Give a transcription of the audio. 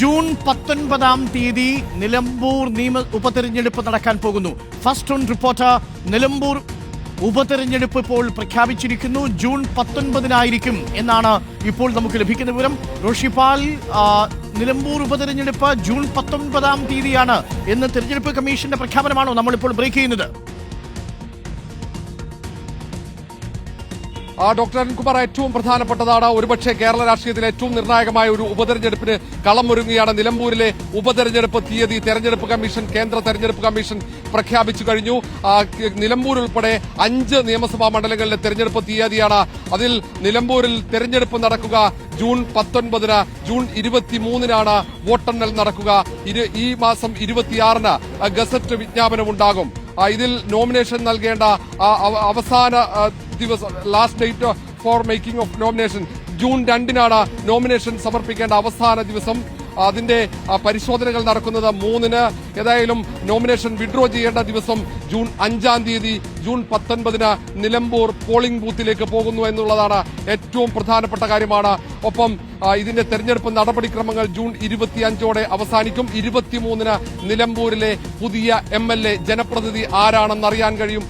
June പത്തൊൻപതാം തീയതി നിലമ്പൂർ നിയമ ഉപതെരഞ്ഞെടുപ്പ് നടക്കാൻ പോകുന്നു. ഫസ്റ്റ് ഓൺ റിപ്പോർട്ടർ നിലമ്പൂർ ഉപതെരഞ്ഞെടുപ്പ് ഇപ്പോൾ പ്രഖ്യാപിച്ചിരിക്കുന്നു. ജൂൺ പത്തൊൻപതിനായിരിക്കും എന്നാണ് ഇപ്പോൾ നമുക്ക് ലഭിക്കുന്ന വിവരം. റോഷിപാൽ നിലമ്പൂർ ഉപതെരഞ്ഞെടുപ്പ് ജൂൺ പത്തൊൻപതാം തീയതിയാണ് എന്ന് തെരഞ്ഞെടുപ്പ് കമ്മീഷന്റെ പ്രഖ്യാപനമാണോ നമ്മളിപ്പോൾ ബ്രേക്ക് ചെയ്യുന്നത്? ഡോക്ടർ അരുൺകുമാർ ഏറ്റവും പ്രധാനപ്പെട്ടതാണ്. ഒരുപക്ഷെ കേരള രാഷ്ട്രീയത്തിലെ ഏറ്റവും നിർണായകമായ ഒരു ഉപതെരഞ്ഞെടുപ്പിന് കളമൊരുങ്ങുകയാണ് നിലമ്പൂരിലെ ഉപതെരഞ്ഞെടുപ്പ് തീയതി. തെരഞ്ഞെടുപ്പ് കമ്മീഷൻ കേന്ദ്ര തെരഞ്ഞെടുപ്പ് കമ്മീഷൻ പ്രഖ്യാപിച്ചു കഴിഞ്ഞു. ആ, നിലമ്പൂർ ഉൾപ്പെടെ അഞ്ച് നിയമസഭാ മണ്ഡലങ്ങളിലെ തെരഞ്ഞെടുപ്പ് തീയതിയാണ്. അതിൽ നിലമ്പൂരിൽ തെരഞ്ഞെടുപ്പ് നടക്കുക ജൂൺ പത്തൊൻപതിന് ജൂൺ ഇരുപത്തിമൂന്നിനാണ് വോട്ടെണ്ണൽ നടക്കുക. ഈ മാസം ഇരുപത്തിയാറിന് ഗസറ്റ് വിജ്ഞാപനമുണ്ടാകും. ആ, ഇതിൽ നോമിനേഷൻ നൽകേണ്ട അവസാന ദിവസം last date for making of nomination June രണ്ടിനാണ് നോമിനേഷൻ സമർപ്പിക്കേണ്ട അവസാന ദിവസം. അതിന്റെ പരിശോധനകൾ നടക്കുന്നത് മൂന്നിന്. ഏതായാലും നോമിനേഷൻ വിഡ്രോ ചെയ്യേണ്ട ദിവസം ജൂൺ അഞ്ചാം തീയതി ജൂൺ പത്തൊൻപതിന് നിലമ്പൂർ പോളിംഗ് ബൂത്തിലേക്ക് പോകുന്നു എന്നുള്ളതാണ് ഏറ്റവും പ്രധാനപ്പെട്ട കാര്യമാണ്. ഒപ്പം ഇതിന്റെ തെരഞ്ഞെടുപ്പ് നടപടിക്രമങ്ങൾ ജൂൺ ഇരുപത്തിയഞ്ചോടെ അവസാനിക്കും. ഇരുപത്തിമൂന്നിന് നിലമ്പൂരിലെ പുതിയ എം ജനപ്രതിനിധി ആരാണെന്ന് അറിയാൻ കഴിയും.